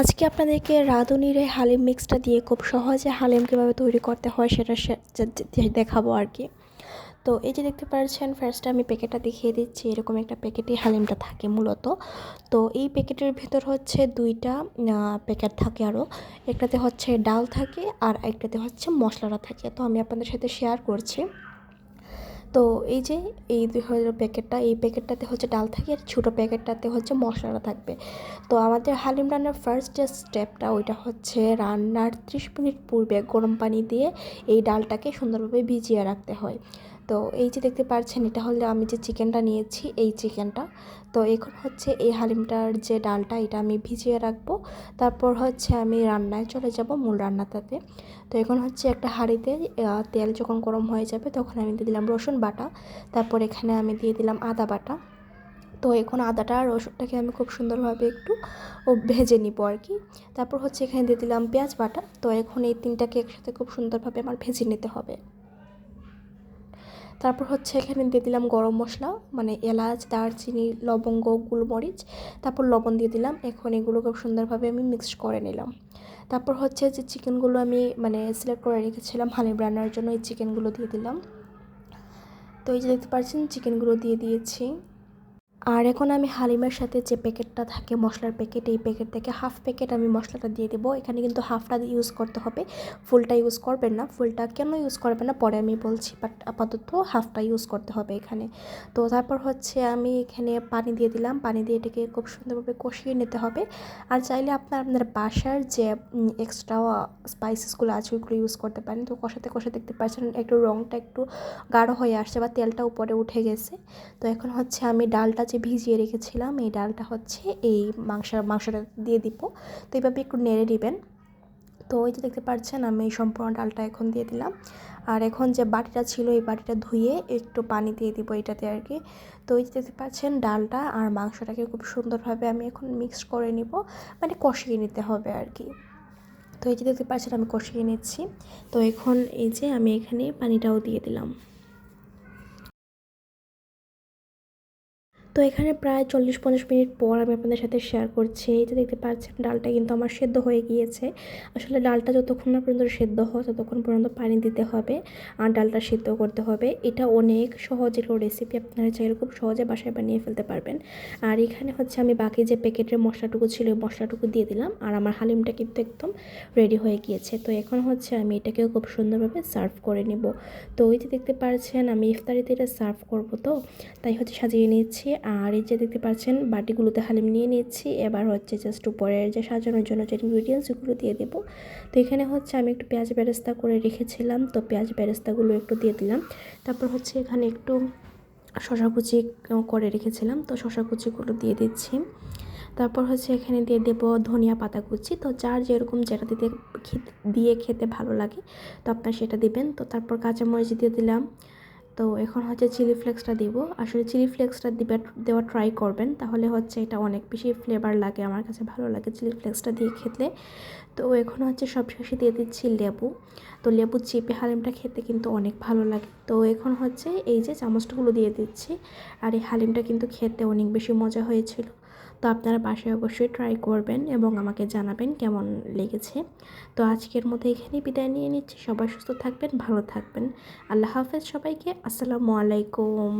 আজকে আপনাদেরকে রাঁধুনির এই হালিম মিক্সটা দিয়ে খুব সহজে হালিম কীভাবে তৈরি করতে হয় সেটা দেখাবো আর কি। তো এই যে দেখতে পাচ্ছেন ফার্স্টে আমি প্যাকেটটা দেখিয়ে দিচ্ছি। এরকম একটা প্যাকেটে হালিমটা থাকে মূলত। তো এই প্যাকেটের ভেতর হচ্ছে দুইটা প্যাকেট থাকে আরও একটাতে হচ্ছে ডাল থাকে আর একটাতে হচ্ছে মশলাটা থাকে। তো আমি আপনাদের সাথে শেয়ার করছি। তো এই যে এই হাজার প্যাকেটটা এই প্যাকেটটাতে হচ্ছে ডাল থাকে আর ছোটো প্যাকেটটাতে হচ্ছে মশলাটা থাকবে। তো আমাদের হালিম রান্নার ফার্স্ট যে স্টেপটা ওইটা হচ্ছে রান্নার ত্রিশ মিনিট পূর্বে গরম পানি দিয়ে এই ডালটাকে সুন্দরভাবে ভিজিয়ে রাখতে হয়। তো এই যে দেখতে পাচ্ছেন এটা হলে আমি যে চিকেনটা নিয়েছি, এই চিকেনটা। তো এখন হচ্ছে এই হালিমটার যে ডালটা, এটা আমি ভিজিয়ে রাখব। তারপর হচ্ছে আমি রান্নায় চলে যাব মূল রান্নাটাতে। তো এখন হচ্ছে একটা হাঁড়িতে তেল যখন গরম হয়ে যাবে, তখন আমি দিয়ে দিলাম রসুন বাটা। তারপর এখানে আমি দিয়ে দিলাম আদা বাটা। তো এখন আদাটা আর রসুনটাকে আমি খুব সুন্দরভাবে একটু ভেজে নিব আর কি। তারপর হচ্ছে এখানে দিয়ে দিলাম পেঁয়াজ বাটা। তো এখন এই তিনটাকে একসাথে খুব সুন্দরভাবে আমার ভেজে নিতে হবে। তারপর হচ্ছে এখানে দিয়ে দিলাম গরম মশলা মানে এলাচ, দারচিনি, লবঙ্গ, গুলমরিচ। তারপর লবণ দিয়ে দিলাম, এখন এগুলো খুব সুন্দরভাবে আমি মিক্স করে নিলাম। তারপর হচ্ছে যে চিকেনগুলো আমি মানে সিলেক্ট করে রেখেছিলাম হানি রান্নার জন্য, এই চিকেনগুলো দিয়ে দিলাম। তো এই যে দেখতে পাচ্ছেন চিকেনগুলো দিয়ে দিয়েছি। আর এখন আমি হালিমের সাথে যে প্যাকেটটা থাকে, মশলার প্যাকেট, এই প্যাকেট থেকে হাফ প্যাকেট আমি মশলাটা দিয়ে দেবো। এখানে কিন্তু হাফটা ইউজ করতে হবে। ফুলটা ইউজ করবেন না। ফুলটা কেন ইউজ করবেন না? পরে আমি বলছি বাট আপাতত হাফটা ইউজ করতে হবে এখানে। তো তারপর হচ্ছে আমি এখানে পানি দিয়ে দিলাম। পানি দিয়ে এটাকে খুব সুন্দরভাবে কষিয়ে নিতে হবে। আর চাইলে আপনার আপনার বাসার যে এক্সট্রা স্পাইসেসগুলো আছে, ওইগুলো ইউজ করতে পারেন। তো কষাতে কষাতে দেখতে পাচ্ছেন একটু রঙটা একটু গাঢ় হয়ে আসছে বা তেলটা উপরে উঠে গেছে। তো এখন হচ্ছে আমি ডালটা যে ভিজিয়ে রেখেছিলাম। এই ডালটা হচ্ছে এই মাংস মাংসটা দিয়ে দিব। তো এইভাবে একটু নেড়ে নেবেন। তো ওই যে দেখতে পাচ্ছেন, আমি এই সম্পূর্ণ ডালটা এখন দিয়ে দিলাম। আর এখন যে বাটিটা ছিল, এই বাটিটা ধুয়ে একটু পানি দিয়ে দিব এটাতে আর কি। তো ওই যে দেখতে পাচ্ছেন, ডালটা আর মাংসটাকে খুব সুন্দরভাবে আমি এখন মিক্স করে নিব। মানে কষিয়ে নিতে হবে আর কি। তো এই যে দেখতে পাচ্ছেন, আমি কষিয়ে নিচ্ছি। তো এখন এই যে আমি এখানে পানিটাও দিয়ে দিলাম। তো এখানে প্রায় চল্লিশ পঞ্চাশ মিনিট পর আমি আপনাদের সাথে শেয়ার করছি। এই যে দেখতে পাচ্ছেন, ডালটা কিন্তু আমার সেদ্ধ হয়ে গিয়েছে। আসলে ডালটা যতক্ষণ না পর্যন্ত সেদ্ধ হয়, ততক্ষণ পর্যন্ত পানি দিতে হবে আর ডালটা সেদ্ধ করতে হবে। এটা অনেক সহজ রেসিপি আপনারা চাইলে খুব সহজে বাসায় বানিয়ে ফেলতে পারবেন। আর এখানে হচ্ছে আমি বাকি যে প্যাকেটের মশলাটুকু ছিল, ওই মশলাটুকু দিয়ে দিলাম আর আমার হালিমটা কিন্তু একদম রেডি হয়ে গিয়েছে। তো এখন হচ্ছে আমি এটাকেও খুব সুন্দরভাবে সার্ভ করে নিব। তো ওই যে দেখতে পাচ্ছেন, আমি ইফতারিতে এটা সার্ভ করব তো, তাই হচ্ছে সাজিয়ে নিচ্ছি। আর এই যে দেখতে পাচ্ছেন, বাটিগুলোতে হালিম নিয়ে নিচ্ছি। এবার হচ্ছে জাস্ট উপরের যে সাজানোর জন্য যে ইনগ্রিডিয়েন্টস এগুলো দিয়ে দেবো। তো এখানে হচ্ছে আমি একটু পেঁয়াজ বেরেস্তা করে রেখেছিলাম। তো পেঁয়াজ বেরেস্তাগুলো একটু দিয়ে দিলাম। তারপর হচ্ছে এখানে একটু শশা কুচি করে রেখেছিলাম। তো শশা কুচিগুলো দিয়ে দিচ্ছি। তারপর হচ্ছে এখানে দিয়ে দেব ধনিয়া পাতা কুচি। তো যার যেরকম যেটা দিতে দিয়ে খেতে ভালো লাগে, তো আপনার সেটা দিবেন। তো তারপর কাঁচামরিচ দিয়ে দিলাম। তো এখন হচ্ছে চিলি ফ্লেক্সটা দিব। আসলে চিলি ফ্লেক্সটা দিবে দেওয়া ট্রাই করবেন, তাহলে হচ্ছে এটা অনেক বেশি ফ্লেভার লাগে আমার কাছে, ভালো লাগে চিলি ফ্লেক্সটা দিয়ে খেতে। তো এখন হচ্ছে সব শেষে দিয়ে দিচ্ছি লেবু। তো লেবু চিপে হালিমটা খেতে কিন্তু অনেক ভালো লাগে। তো এখন হচ্ছে এই যে চামচটাগুলো দিয়ে দিচ্ছি, আর এই হালিমটা কিন্তু খেতে অনেক বেশি মজা হয়েছিল। তো আপনারা বাসায় অবশ্যই ট্রাই করবেন এবং আমাকে জানাবেন কেমন লেগেছে। তো আজকের মতো এখানেই বিদায় নিয়ে নিচ্ছি। সবাই সুস্থ থাকবেন, ভালো থাকবেন। আল্লাহ হাফেজ সবাইকে। আসসালামু আলাইকুম।